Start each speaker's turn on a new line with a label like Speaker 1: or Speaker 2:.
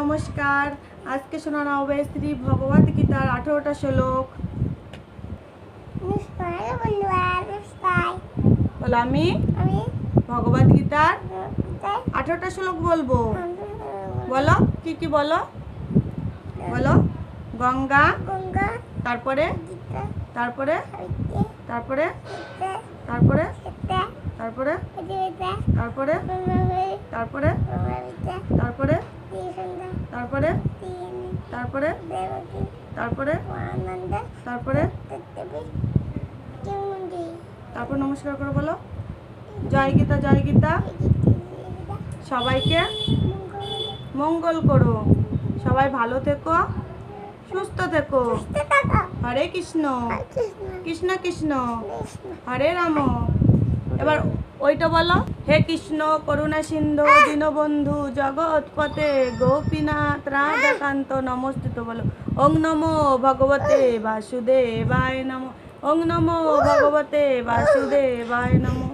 Speaker 1: নমস্কার। আজকে শোনানো হবে শ্রী ভগবত গীতার আঠেরোটা শ্লোক। বলো আমি ভগবত গীতার আঠেরোটা শ্লোক বলব। বলো কি কি বলো? বলো গঙ্গা
Speaker 2: গঙ্গা
Speaker 1: তারপরে? তারপরে? তারপরে? তারপরে? তারপরে? তারপরে? তারপরে? তারপরে? তারপরে? তারপরে? তারপরে? তারপরে? তারপর নমস্কার করে বলো। জয় গীতা জয় গীতা। সবাইকে মঙ্গল করো। সবাই ভালো থেকো সুস্থ থেকো। হরে কৃষ্ণ। কৃষ্ণ কৃষ্ণ। হরে রাম। এবার ওইটা বলো। হে কৃষ্ণ, করুণা সিন্ধু, দীনবন্ধু জগৎপতে গোপীনাথ, রাধাকান্ত নমস্তিত বলো। ওং নমো ভগবতে বাসুদেবায় নমো। ওং নমো ভগবতে বাসুদেবায় নমো।